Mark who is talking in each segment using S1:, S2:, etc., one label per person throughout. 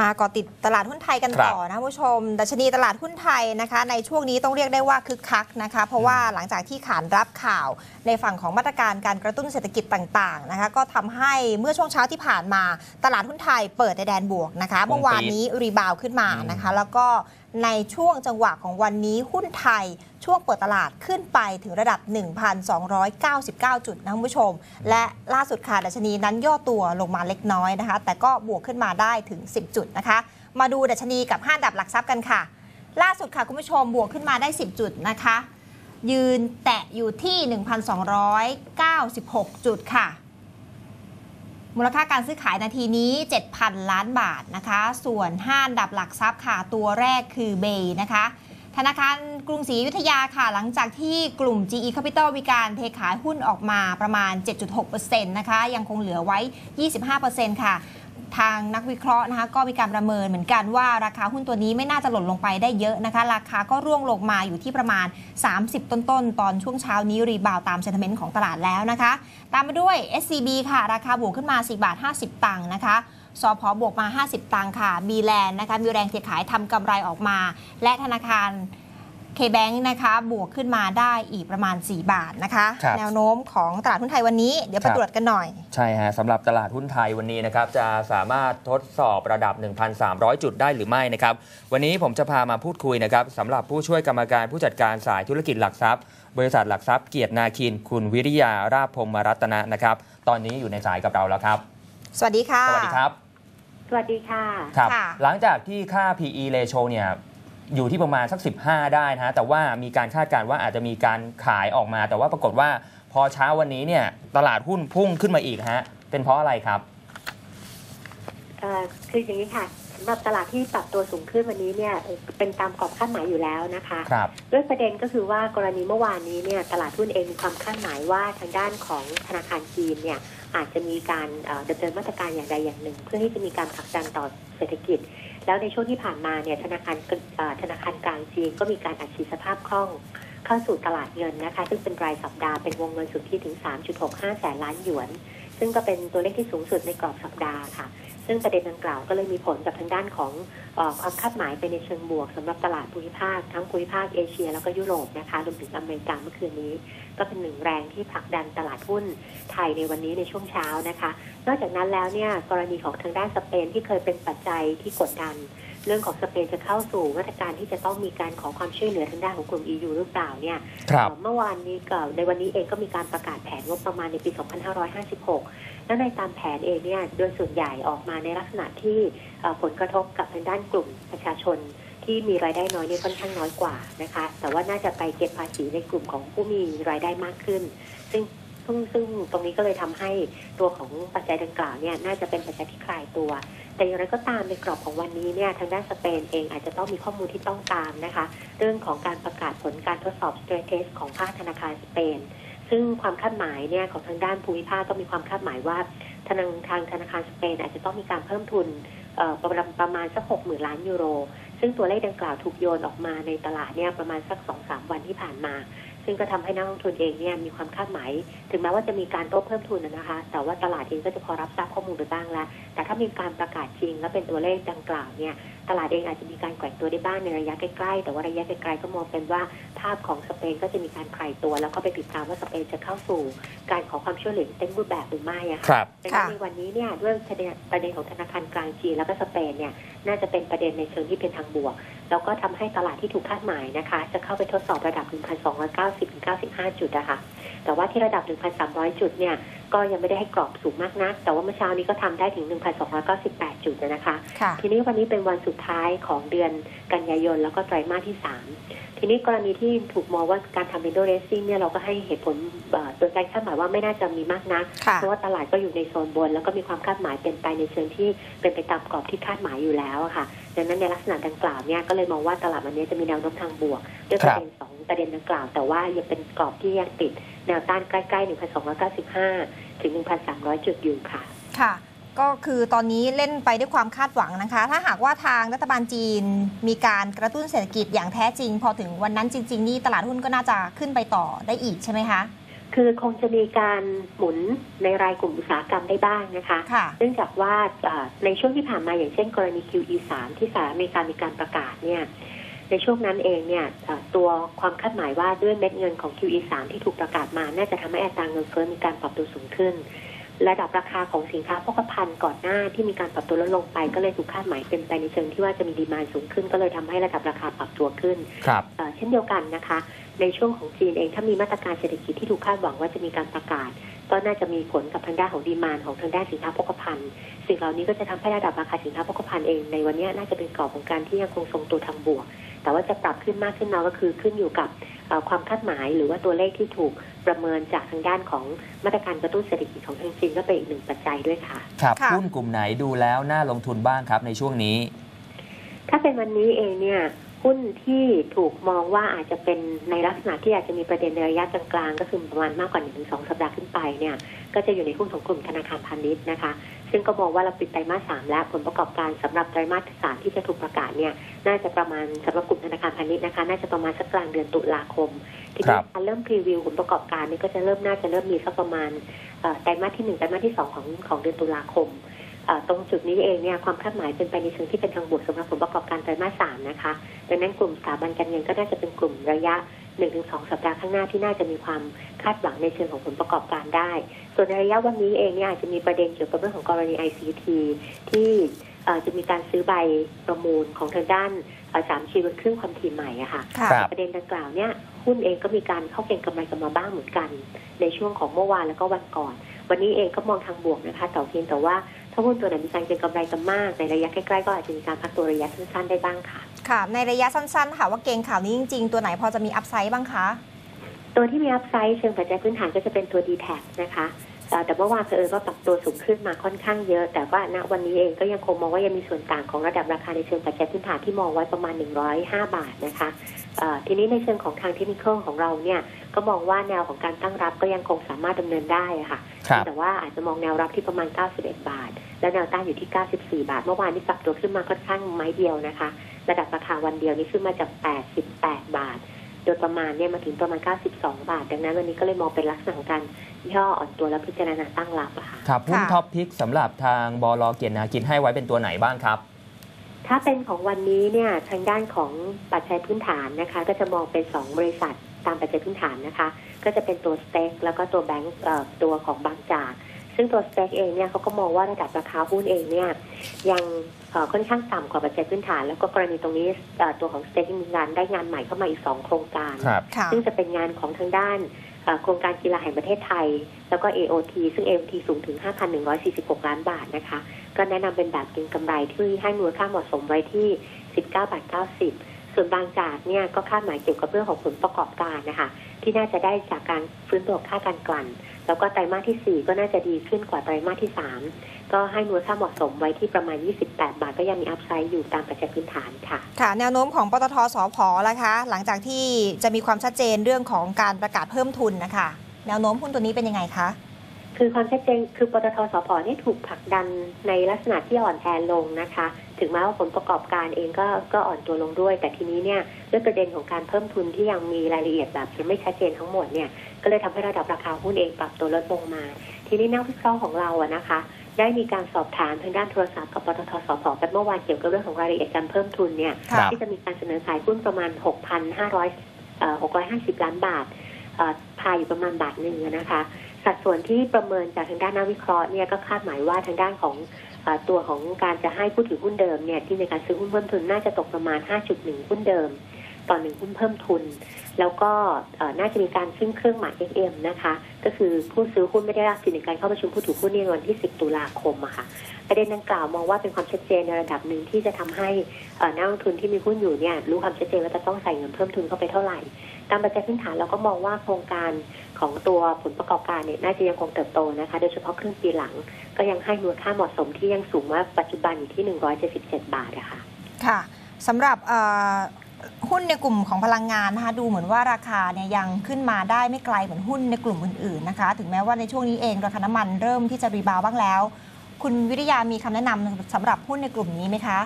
S1: มาเกาะติดตลาดหุ้นไทยกัน
S2: ครับ
S1: ต่อนะคุณผู้ชม ดัชนีตลาดหุ้นไทยนะคะ ในช่วงนี้ต้องเรียกได้ว่าคึกคักนะคะ เพราะว่าหลังจากที่ขานรับข่าวในฝั่งของมาตรการการกระตุ้นเศรษฐกิจต่างๆนะคะ ก็ทำให้เมื่อช่วงเช้าที่ผ่านมาตลาดหุ้นไทยเปิดในแดนบวกนะคะ
S2: พุ่งปี๊ด
S1: เมื่อวานนี้รีบาวด์ขึ้นมานะคะ แล้วก็ ในช่วงจังหวะของวันนี้หุ้นไทยช่วงเปิดตลาดขึ้นไปถึงระดับ 1,299 จุดนะคุณผู้ชม และล่าสุดค่ะดัชนีนั้นย่อตัวลงมาเล็กน้อยนะคะ แต่ก็บวกขึ้นมาได้ถึง 10 จุดนะคะ มาดูดัชนีกับ 5 ดับหลักทรัพย์กันค่ะ ล่าสุดค่ะคุณผู้ชมบวกขึ้นมาได้ 10 จุดนะคะ ยืนแตะอยู่ที่ 1,296 จุดค่ะ มูลค่าการซื้อขายนาทีนี้ 7,000 ล้านบาทนะคะ ส่วนห้านดับหลักทรัพย์ค่ะ ตัวแรกคือเบย์นะคะ ธนาคารกรุงศรีอยุธยาค่ะ หลังจากที่กลุ่ม GE Capital มีการเทขายหุ้นออกมาประมาณ 7.6%นะคะ ยังคงเหลือไว้ 25%ค่ะ ทางนักวิเคราะห์นะคะก็มีการประเมินเหมือนกันว่าราคาหุ้นตัวนี้ไม่น่าจะหล่นลงไปได้เยอะนะคะ ราคาก็ร่วงลงมาอยู่ที่ประมาณ 30 ต้นๆตอนช่วงเช้านี้รีบาวตามเซน t เมนต์ของตลาดแล้วนะคะ ตามมาด้วย SCB ค่ะ ราคาบวกขึ้นมา 4 บาท 50 ตังค์นะคะสพอบวกมา 50 ตังค์ค่ะ b ีแลนนะคะ มีแรงเทขายทำกำไรออกมา และธนาคาร K-Bank นะคะบวกขึ้นมาได้อีกประมาณ 4 บาทนะคะ
S2: ครับ
S1: แนวโน้มของตลาดหุ้นไทยวันนี้เดี๋ยวไป
S2: ครับ
S1: ตรวจกันหน่อย
S2: ใช่ฮะสำหรับตลาดหุ้นไทยวันนี้นะครับจะสามารถทดสอบระดับ 1,300 จุดได้หรือไม่นะครับ วันนี้ผมจะพามาพูดคุยนะครับสำหรับผู้ช่วยกรรมการผู้จัดการสายธุรกิจหลักทรัพย์ บริษัทหลักทรัพย์เกียรตินาคิน คุณวิริยาราชพรหมรัตนะนะครับ ตอนนี้อยู่ในสายกับเราแล้วครับ
S1: สวัสดีค่ะ
S2: สวัสดีครับ
S3: สวัสดีค่ะ
S2: ครับ
S1: ค่ะ
S2: หลังจากที่ค่า PE ratio เนี่ย อยู่ที่ประมาณสัก 15 ได้นะฮะแต่ว่ามีการคาดการณ์ว่าอาจจะมีการขายออกมา แต่ว่าปรากฏว่าพอเช้าวันนี้เนี่ยตลาดหุ้นพุ่งขึ้นมาอีกฮะเป็นเพราะอะไรครับ
S3: เอ่อคืออย่างนี้ค่ะสำหรับตลาดที่ปรับตัวสูงขึ้นวันนี้เนี่ยเอ่อเป็นตามกรอบคาดหมายอยู่แล้วนะคะ
S2: ครับ
S3: ด้วยประเด็นก็คือว่ากรณีเมื่อวานนี้เนี่ยตลาดหุ้นเองมีความคาดหมายว่าทางด้านของธนาคารจีนเนี่ยอาจจะมีการเอ่อดำเนินมาตรการอย่างใดอย่างหนึ่ง เพื่อที่จะมีการผลักดันต่อเศรษฐกิจ แล้วในช่วงที่ผ่านมาเนี่ยธนาคารธนาคารกลางจีนก็มีการอัดฉีดสภาพคล่องเข้าสู่ตลาดเงินนะคะ ซึ่งเป็นรายสัปดาห์เป็นวงเงินสุทธิถึง 3.65 แสนล้านหยวน ซึ่งก็เป็นตัวเลขที่สูงสุดในกรอบสัปดาห์ค่ะ ซึ่งประเด็นดังกล่าวก็เลยมีผลกับทางด้านของอความคาดหมายไปในเชิงบวกสำหรับตลาดภูมิภาค ทั้งภูมิภาคเอเชีย แล้วก็ยุโรปนะคะรวมถึงอเมริกาเมื่อคืนนี้ ก็เป็นหนึ่งแรงที่ผลักดันตลาดหุ้นไทยในวันนี้ในช่วงเช้านะคะ นอกจากนั้นแล้วเนี่ยกรณีของทางด้านสเปนที่เคยเป็นปัจจัยที่กดดัน เรื่องของสเปนจะเข้าสู่มาตรการที่จะต้องมีการขอความช่วยเหลือทางด้านของกลุ่ม EU หรือเปล่าเนี่ย
S2: ครับ
S3: เอ่อเมื่อวานนี้ก็ในวันนี้เองก็มีการประกาศแผนงบประมาณในปี 2556 และในตามแผนเองเนี่ยโดยส่วนใหญ่ออกมาในลักษณะที่เอ่อผลกระทบกับทางด้านกลุ่มประชาชนที่มีรายได้น้อยเนี่ยค่อนข้างน้อยกว่านะคะ แต่ว่าน่าจะไปเก็บภาษีในกลุ่มของผู้มีรายได้มากขึ้น ซึ่ง ซึ่งซึ่งตรงนี้ก็เลยทำให้ตัวของปัจจัยดังกล่าวเนี่ยน่าจะเป็นปัจจัยที่คลายตัว แต่อย่างไรก็ตามในกรอบของวันนี้เนี่ยทางด้านสเปนเองอาจจะต้องมีข้อมูลที่ต้องตามนะคะ เรื่องของการประกาศผลการทดสอบ stress test ของภาคธนาคารสเปน ซึ่งความคาดหมายเนี่ยของทางด้านภูมิภาคก็มีความคาดหมายว่าทางทางธนาคารสเปน อาจจะต้องมีการเพิ่มทุนประมาณประมาณสักหกหมื่นล้านยูโร ซึ่งตัวเลขดังกล่าวถูกโยนออกมาในตลาดเนี่ยประมาณสักสองสามวันที่ผ่านมา ซึ่งก็ทำให้นักลงทุนเองเนี่ยมีความคาดหมาย ถึงแม้ว่าจะมีการโต้เพิ่มทุนนะนะคะ แต่ว่าตลาดเองก็จะพอรับทราบข้อมูลไปบ้างแล้ว แต่ถ้ามีการประกาศจริงและเป็นตัวเลขดังกล่าวเนี่ย ตลาดเองอาจจะมีการแกว่งตัวได้บ้างในระยะใกล้ๆ แต่ว่าระยะไกลๆก็มองเป็นว่าภาพของสเปนก็จะมีการคลายตัว แล้วก็ไปติดตามว่าสเปนจะเข้าสู่การขอความช่วยเหลือเต็มรูปแบบหรือไม่อะ
S2: ครับ
S3: ดังนั้นในวันนี้เนี่ยด้วยประเด็นประเด็นของธนาคารกลางจีนแล้วก็สเปนเนี่ยน่าจะเป็นประเด็นในเชิงที่เป็นทางบวก แล้วก็ทำให้ตลาดที่ถูกคาดหมายนะคะ จะเข้าไปทดสอบระดับ 1,290-95 จุดนะคะแต่ว่าที่ระดับ 1,300 จุดเนี่ย ก็ยังไม่ได้ให้กรอบสูงมากนัก แต่ว่าเมื่อเช้านี้ก็ทำได้ถึง 1,298 จุดนะคะ
S1: ค่ะ
S3: ทีนี้วันนี้เป็นวันสุดท้ายของเดือนกันยายนแล้วก็ไตรมาสที่ 3 ทีนี้กรณีที่ถูกมองว่าการทำ window dressing เนี่ยเราก็ให้เหตุผลเอ่อโดยการคาดหมายว่าไม่น่าจะมีมากนัก
S1: ค่ะ
S3: เพราะว่าตลาดก็อยู่ในโซนบน แล้วก็มีความคาดหมายเป็นไปในเชิงที่เป็นไปตามกรอบที่คาดหมายอยู่แล้วอะค่ะ ดังนั้นในลักษณะดังกล่าวเนี่ยก็เลยมองว่าตลาดวันนี้จะมีแนวโน้มทางบวกด้วยประเด็นสองประเด็นดังกล่าว แต่ว่ายังเป็นกรอบที่ยังติด แนวต้านใกล้ๆ 1,295 ถึง 1,300 จุดอยู่ค่ะ
S1: ค่ะ ก็คือตอนนี้เล่นไปด้วยความคาดหวังนะคะ ถ้าหากว่าทางรัฐบาลจีนมีการกระตุ้นเศรษฐกิจอย่างแท้จริง พอถึงวันนั้นจริง ๆ นี่ตลาดหุ้นก็น่าจะขึ้นไปต่อได้อีกใช่ไหมคะ
S3: คือคงจะมีการหมุนในรายกลุ่มอุตสาหกรรมได้บ้างนะคะ
S1: ค่ะ
S3: เนื่องจากว่าเอ่อในช่วงที่ผ่านมาอย่างเช่น กรณี QE3 ที่สหรัฐอเมริกามีการประกาศเนี่ย ในช่วงนั้นเองเนี่ยเอ่อตัวความคาดหมายว่าด้วยเม็ดเงินของ QE3 ที่ถูกประกาศมา น่าจะทำให้อัตราเงินเฟ้อมีการปรับตัวสูงขึ้น ระดับราคาของสินค้าโภคภัณฑ์ก่อนหน้าที่มีการปรับตัวลดลงไปก็เลยถูกคาดหมายเป็นไปในเชิงที่ว่าจะมีดีมานสูงขึ้น ก็เลยทำให้ระดับราคาปรับตัวขึ้น
S2: ครับ
S3: เอ่อเช่นเดียวกันนะคะ ในช่วงของจีนเองถ้ามีมาตรการเศรษฐกิจที่ถูกคาดหวังว่าจะมีการประกาศก็น่าจะมีผลกับทางด้านของดีมานของทางด้านสินค้าโภคภัณฑ์สิ่งเหล่านี้ก็จะทำให้ระดับราคาสินค้าโภคภัณฑ์เองในวันนี้น่าจะเป็นกรอบของการที่ยังคงทรงตัวทางบวก แต่ว่าจะปรับขึ้นมากขึ้นน้อยก็คือขึ้นอยู่กับเอ่อความคาดหมายหรือว่าตัวเลขที่ถูกประเมินจากทางด้านของมาตรการกระตุ้นเศรษฐกิจของทางจีนก็เป็นอีกหนึ่งปัจจัยด้วยค่ะ
S2: ครับ
S1: ค่ะ
S2: หุ้นกลุ่มไหนดูแล้วน่าลงทุนบ้างครับในช่วงนี้
S3: ถ้าเป็นวันนี้เองเนี่ยหุ้นที่ถูกมองว่าอาจจะเป็นในลักษณะที่อาจจะมีประเด็นในระยะกลางๆ ก็คือประมาณมากกว่า1นถึงสสัปดาห์ขึ้นไปเนี่ย ก็จะอยู่ในหุ้นของกลุ่มธนาคารพาณิชย์นะคะ ซึ่งก็มองว่าเราปิดไตรมาสสามและผลประกอบการสำหรับไตรมาสสามที่จะถูกประกาศเนี่ยน่าจะประมาณสำหรับกลุ่มธนาคารพาณิชย์นะคะ น่าจะประมาณสักกลางเดือนตุลาคม ที
S2: ครั
S3: นี้
S2: บ
S3: การเริ่มพรีวิวผลประกอบการนี่ก็จะเริ่มน่าจะเริ่มมีสักประมาณเอ่อไตรมาสที่หนึ่งไตรมาสที่สองของของเดือนตุลาคมเอ่อตรงจุดนี้เองเนี่ยความคาดหมายเป็นไปในเชิงที่เป็นทางบวกสำหรับผลประกอบการไตรมาสสามนะคะดังนั้นกลุ่มสถาบันการเงินก็น่าจะเป็นกลุ่มระยะ 1-2สัปดาห์ข้างหน้าที่น่าจะมีความคาดหวังในเชิงของผลประกอบการได้ ส่วนในระยะวันนี้เองเนี่ยอาจจะมีประเด็นเกี่ยวกับเรื่องของกรณี ICT ที่เอ่อจะมีการซื้อใบประมูลของทางด้านเอ่อสามชีบนเครื่องความถี่ใหม่อะค่ะ
S1: ค่ะ
S2: ครับ
S3: ประเด็นดังกล่าวเนี่ยหุ้นเองก็มีการเข้าเก็งกำไรกันมาบ้างเหมือนกัน ในช่วงของเมื่อวานแล้วก็วันก่อน วันนี้เองก็มองทางบวกนะคะแต่เพียงแต่ว่าถ้าหุ้นตัวไหนมีการเก็งกำไรกันมาก ในระยะใกล้ๆก็อาจจะมีการพักตัวระยะสั้นๆได้บ้างค่ะ
S1: ค่ะ ในระยะสั้นๆ ค่ะว่าเกงข่าวนี้จริง ๆ ตัวไหนพอจะมีอัพไซด์บ้างคะ
S3: ตัวที่มีอัพไซด์เชิงปัจจัยพื้นฐานก็จะเป็นตัว d t แทนะคะเอ่อแต่เมื่อวานเผอิญว่าปรับตัวสูงขึ้นมาค่อนข้างเยอะ แต่ว่าณวันนี้เองก็ยังคงมองว่ายังมีส่วนต่างของระดับราคาในเชิงปัจจัยพื้นฐานที่มองไว้ประมาณ 105 บาทนะคะเอ่อทีนี้ในเชิงของทางเทคนิคของเราเนี่ยก็มองว่าแนวของการตั้งรับก็ยังคงสามารถดำเนินได้อะค่ะ
S2: ครับ
S3: แต่ว่าอาจจะมองแนวรับที่ประมาณ 91 บาท และแนวต้านอยู่ที่ 94 บาท เมื่อวานนี้ปรับตัวขึ้นมาค่อนข้างไม้เดียวนะคะ ระดับราคาวันเดียวนี้ขึ้นมาจาก 88 บาท โดยประมาณเนี่ยมาถึงประมาณ 92 บาท ดังนั้นวันนี้ก็เลยมองเป็นลักษณะของการย่ออ่อนตัวและพิจารณาตั้งรับอะค่ะ
S2: ครับหุ้น
S1: ค่ะ
S2: ท็อปพิกสำหรับทางบลเกียรตินากินให้ไว้เป็นตัวไหนบ้างครับ
S3: ถ้าเป็นของวันนี้เนี่ยทางด้านของปัจจัยพื้นฐานนะคะ ก็จะมองเป็น 2 บริษัทตามปัจจัยพื้นฐานนะคะ ก็จะเป็นตัวสเต็กแล้วก็ตัวแบงก์เอ่อตัวของบางจาก ซึ่งตัวสเต็กเองเนี่ยเขาก็มองว่าระดับราคาหุ้นเองเนี่ยยังเอ่อค่อนข้างต่ำกว่าปัจจัยพื้นฐาน แล้วก็กรณีตรงนี้เอ่อตัวของสเต็กมีงานได้งานใหม่เข้ามาอีก 2 โครงการ
S2: ครับ
S1: ค่ะ
S3: ซึ่งจะเป็นงานของทางด้านเอ่อโครงการกีฬาแห่งประเทศไทย แล้วก็ AOT ซึ่ง AOT สูงถึง 5,146 ล้านบาทนะคะ ก็แนะนำเป็นแบบเก็งกำไรที่ให้มูลค่าเหมาะสมไว้ที่ 19 บาท 90 ส่วนบางจากเนี่ยก็คาดหมายเกี่ยวกับเรื่องของผลประกอบการนะคะ ที่น่าจะได้จากการฟื้นตัวค่าการกลั่น แล้วก็ไตรมาสที่ 4 ก็น่าจะดีขึ้นกว่าไตรมาสที่ 3 ก็ให้มูลค่าเหมาะสมไว้ที่ประมาณ 28 บาท ก็ยังมีอัพไซด์อยู่ตามปัจจัยพื้นฐานค่ะ
S1: ค่ะ แนวโน้มของปตทสพล่ะคะ หลังจากที่จะมีความชัดเจนเรื่องของการประกาศเพิ่มทุนนะคะ แนวโน้มหุ้นตัวนี้เป็นยังไงคะ
S3: คือความชัดเจนคือปตทสพนี่ถูกผลักดันในลักษณะที่อ่อนแอลงนะคะ ถึงแม้ว่าผลประกอบการเองก็ก็อ่อนตัวลงด้วย แต่ทีนี้เนี่ยด้วยประเด็นของการเพิ่มทุนที่ยังมีรายละเอียดแบบยังไม่ชัดเจนทั้งหมดเนี่ยก็เลยทำให้ระดับราคาหุ้นเองปรับตัวลดลงมา ทีนี้นักวิเคราะห์ของเราอะนะคะ ได้มีการสอบถามทางด้านโทรศัพท์กับปตทสพไปเมื่อวานเกี่ยวกับเรื่องของรายละเอียดการเพิ่มทุนเนี่ย
S2: ครับ
S3: ที่จะมีการเสนอขายหุ้นประมาณ 6,500เอ่อ650 ล้านบาทเอ่อพายอยู่ประมาณบาทหนึ่งอะนะคะ สัดส่วนที่ประเมินจากทางด้านนักวิเคราะห์เนี่ยก็คาดหมายว่าทางด้านของเออ ตัวของการจะให้ผู้ถือหุ้นเดิมเนี่ยที่ในการซื้อหุ้นเพิ่มทุนน่าจะตกประมาณ 5.1 หุ้นเดิม ต่อหนึ่งหุ้นเพิ่มทุน แล้วก็น่าจะมีการขึ้นเครื่องหมาย XM นะคะ ก็คือผู้ซื้อหุ้นไม่ได้รับสิทธิ์ในการเข้าประชุมผู้ถือหุ้นในวันที่ 10 ตุลาคมอะค่ะประเด็นดังกล่าวมองว่าเป็นความชัดเจนในระดับหนึ่งที่จะทำให้นักลงทุนที่มีหุ้นอยู่เนี่ยรู้ความชัดเจนว่าจะต้องใส่เงินเพิ่มทุนเข้าไปเท่าไหร่ ตามปัจจัยพื้นฐานเราก็มองว่าโครงการของตัวผลประกอบการเนี่ยน่าจะยังคงเติบโตนะคะ โดยเฉพาะครึ่งปีหลัง ก็ยังให้มูลค่าเหมาะสมที่ยังสูงมากปัจจุบันอยู่ที่ 177 บาทอะค่ะ
S1: ค่ะสำหรับเอ่อหุ้นในกลุ่มของพลังงานนะคะดูเหมือนว่าราคาเนี่ยยังขึ้นมาได้ไม่ไกลเหมือนหุ้นในกลุ่มอื่นๆนะคะ ถึงแม้ว่าในช่วงนี้เองราคาน้ำมันเริ่มที่จะรีบาวด์บ้างแล้ว คุณวิริยามีคำแนะนำสำหรับหุ้นในกลุ่มนี้ไหมคะ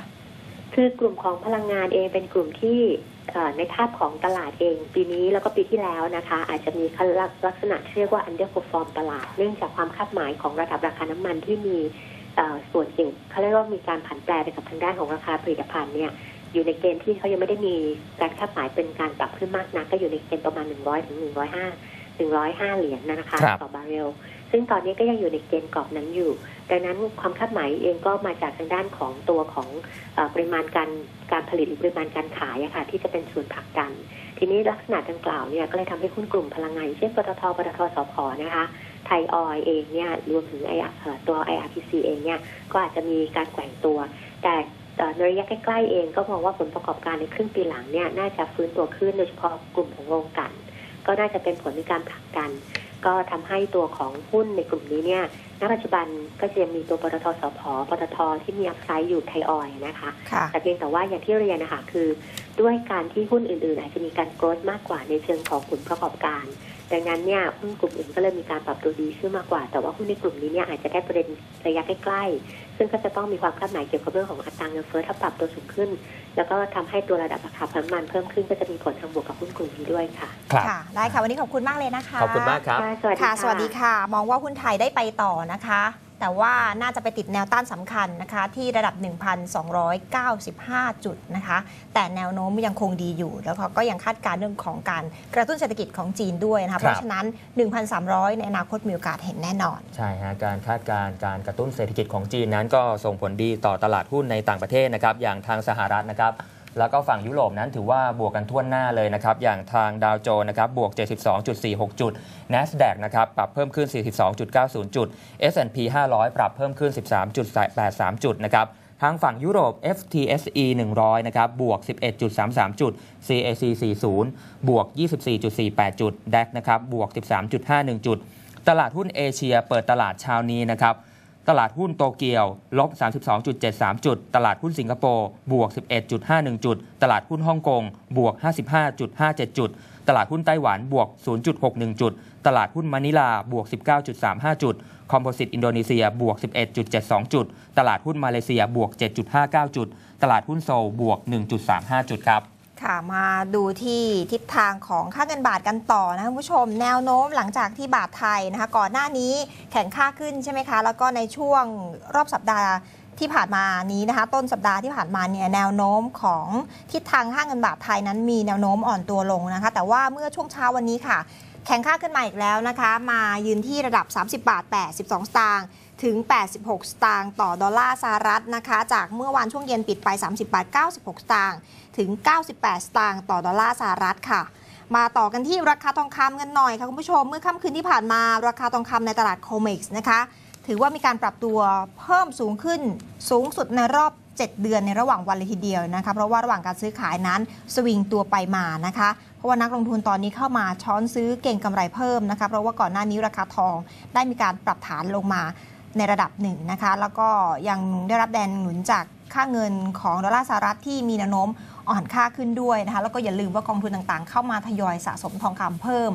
S3: คือกลุ่มของพลังงานเองเป็นกลุ่มที่เอ่อ ในภาพของตลาดเอง ปีนี้แล้วก็ปีที่แล้วนะคะ อาจจะมีลักษณะที่เรียกว่า underperform ตลาด เนื่องจากความคาดหมายของระดับราคาน้ำมันที่มีเอ่อส่วนเกี่ยวเขาเรียกว่ามีการผันแปรไปกับทางด้านของราคาผลิตภัณฑ์เนี่ยอยู่ในเกณฑ์ที่เขายังไม่ได้มีการคาดหมายเป็นการปรับขึ้นมากนักก็อยู่ในเกณฑ์ประมาณ 100ถึง105 105 เหรียญนะคะ
S2: ครับ
S3: ต่อบาร์เรลซึ่งตอนนี้ก็ยังอยู่ในเกณฑ์กรอบนั้นอยู่ ดังนั้นความคาดหมายเองก็มาจากทางด้านของตัวของอปริมาณการการผลิตหรือปริมาณการขายอะค่ะที่จะเป็นส่วนผลักดัน ทีนี้ลักษณะดังกล่าวเนี่ยก็เลยทำให้หุ้นกลุ่มพลังงานเช่นปตทปตทสพนะคะไทยออยเองเนี่ยรวมถึงไอเอ่อตัว IRPC เองเนี่ยก็อาจจะมีการแกว่งตัว แต่ในระยะใกล้ๆเองก็มองว่าผลประกอบการในครึ่งปีหลังเนี่ยน่าจะฟื้นตัวขึ้นโดยเฉพาะกลุ่มของโรงกัน ก็น่าจะเป็นผลในการผลักดัน ก็ทำให้ตัวของหุ้นในกลุ่มนี้เนี่ย ณปัจจุบันก็จะยังมีตัวปตทสพปตทที่มีอัพไซด์อยู่ไทยออยล์นะคะ
S1: ค่ะ
S3: แต่เพียงแต่ว่าอย่างที่เรียนนะคะคือ ด้วยการที่หุ้นอื่นๆ อาจจะมีการโกรธมากกว่าในเชิงของผลประกอบการ ดังนั้นเนี่ยหุ้นกลุ่มอื่นก็เลยมีการปรับตัวดีขึ้นมากกว่า แต่ว่าหุ้นในกลุ่มนี้เนี่ยอาจจะได้ประเด็นระยะใกล้ๆ ซึ่งก็จะต้องมีความคาดหมายเกี่ยวกับเรื่องของอัตราเงินเฟ้อถ้าปรับตัวสูงขึ้น แล้วก็ทำให้ตัวระดับราคาพลังงานเพิ่มขึ้นก็จะมีผลทางบวกกับหุ้นกลุ่มนี้ด้วยค่ะ
S2: ครับ
S1: ค่ะได้ค่ะวันนี้ขอบคุณมากเลยนะคะ
S2: ขอบคุณมากครับ
S3: ค่ะสวัสดี
S1: ค่ะ
S3: ค่ะ
S1: สวัสดีค่ะ มองว่าหุ้นไทยได้ไปต่อนะคะ แต่ว่าน่าจะไปติดแนวต้านสำคัญนะคะที่ระดับ 1,295 จุดนะคะ แต่แนวโน้มยังคงดีอยู่ แล้วเขาก็ยังคาดการณ์เรื่องของการกระตุ้นเศรษฐกิจของจีนด้วยนะคะ เพราะฉะนั้น 1,300 ในอนาคตมีโอกาสเห็นแน่นอน
S2: ใช่ฮะการคาดการณ์การกระตุ้นเศรษฐกิจของจีนนั้นก็ส่งผลดีต่อตลาดหุ้นในต่างประเทศนะครับอย่างทางสหรัฐนะครับ แล้วก็ฝั่งยุโรปนั้นถือว่าบวกกันทั่วหน้าเลยนะครับ อย่างทางดาวโจนส์นะครับบวก 72.46 จุด NASDAQ นะครับปรับเพิ่มขึ้น 42.90 จุด S&P 500 ปรับเพิ่มขึ้น 13.83 จุดนะครับทางฝั่งยุโรป FTSE 100 นะครับ บวก 11.33 จุด CAC 40 บวก 24.48 จุด DAX นะครับ บวก 13.51 จุด ตลาดหุ้นเอเชียเปิดตลาดเช้านี้นะครับ ตลาดหุ้นโตเกียวลบ 32.73 จุด ตลาดหุ้นสิงคโปร์บวก 11.51 จุด ตลาดหุ้นฮ่องกงบวก 55.57 จุด ตลาดหุ้นไต้หวันบวก 0.61 จุด ตลาดหุ้นมะนิลาบวก 19.35 จุด คอมโพสิตอินโดนีเซียบวก 11.72 จุด ตลาดหุ้นมาเลเซียบวก 7.59 จุด ตลาดหุ้นโซลบวก 1.35 จุดครับ
S1: ค่ะมาดูที่ทิศทางของค่าเงินบาทกันต่อนะคุณผู้ชม แนวโน้มหลังจากที่บาทไทยนะคะ ก่อนหน้านี้แข็งค่าขึ้นใช่ไหมคะ แล้วก็ในช่วงรอบสัปดาห์ที่ผ่านมานี้นะคะ ต้นสัปดาห์ที่ผ่านมาเนี่ยแนวโน้มของทิศทางค่าเงินบาทไทยนั้นมีแนวโน้มอ่อนตัวลงนะคะ แต่ว่าเมื่อช่วงเช้าวันนี้ค่ะ แข็งค่าขึ้นมาอีกแล้วนะคะ มายืนที่ระดับ 30 บาท 82 สตางค์ถึง 86 สตางค์ต่อดอลลาร์สหรัฐนะคะ จากเมื่อวานช่วงเย็นปิดไป 30 บาท 96 สตางค์ถึง 98 สตางค์ต่อดอลลาร์สหรัฐค่ะ มาต่อกันที่ราคาทองคำกันหน่อยค่ะคุณผู้ชม เมื่อค่ำคืนที่ผ่านมาราคาทองคำในตลาดโคเม็กซ์นะคะ ถือว่ามีการปรับตัวเพิ่มสูงขึ้นสูงสุดในรอบ 7 เดือนในระหว่างวันเลยทีเดียวนะคะเพราะว่าระหว่างการซื้อขายนั้นสวิงตัวไปมานะคะเพราะว่านักลงทุนตอนนี้เข้ามาช้อนซื้อเก่งกำไรเพิ่มนะคะเพราะว่าก่อนหน้านี้ราคาทองได้มีการปรับฐานลงมาในระดับหนึ่งนะคะ แล้วก็ยังได้รับแรงหนุนจากค่าเงินของดอลลาร์สหรัฐที่มีแนวโน้มอ่อนค่าขึ้นด้วยนะคะแล้วก็อย่าลืมว่ากองทุนต่างๆ เข้ามาทยอยสะสมทองคำเพิ่ม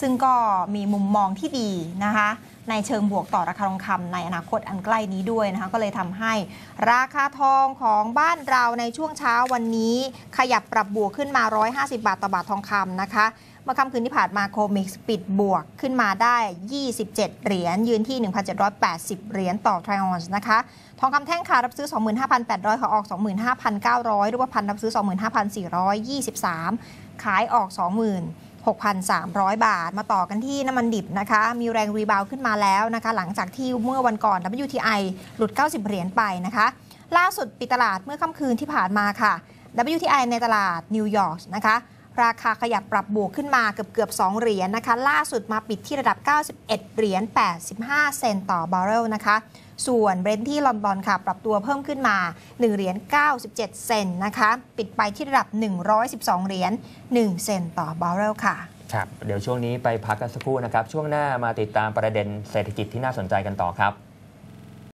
S1: ซึ่งก็มีมุมมองที่ดีนะคะ ในเชิงบวกต่อราคาทองคำในอนาคตอันใกล้นี้ด้วยนะคะก็เลยทำให้ราคาทองของบ้านเราในช่วงเช้าวันนี้ ขยับปรับบวกขึ้นมา 150 บาทต่อบาททองคำนะคะเมื่อค่ำคืนที่ผ่านมาโคมิกส์ปิดบวกขึ้นมาได้ 27 เหรียญ ยืนที่ 1,780 เหรียญต่อทริออนส์นะคะ ทองคำแท่งขารับซื้อ 25,800ขาออก 25,900รูปพรรณรับซื้อ 25,423 ขายออก 20,000 6,300 บาท มาต่อกันที่น้ำมันดิบนะคะ มีแรงรีบาวขึ้นมาแล้วนะคะ หลังจากที่เมื่อวันก่อน WTI หลุด 90 เหรียญไปนะคะ ล่าสุดปิดตลาดเมื่อค่ำคืนที่ผ่านมาค่ะ WTI ในตลาดนิวยอร์กนะคะราคาขยับปรับบวกขึ้นมาเกือบเกือบ2เหรียญนะคะ ล่าสุดมาปิดที่ระดับ 91 เหรียญ 85 เซนต์ต่อบาร์เรลนะคะ ส่วนเบรนท์ที่ลอนดอนค่ะ ปรับตัวเพิ่มขึ้นมา 1 เหรียญ 97 เซนนะคะ ปิดไปที่ระดับ 112 เหรียญ 1 เซนต์ต่อบาร์เรลค่ะ
S2: ครับเดี๋ยวช่วงนี้ไปพักกันสักครู่นะครับ ช่วงหน้ามาติดตามประเด็นเศรษฐกิจที่น่าสนใจกันต่อครับ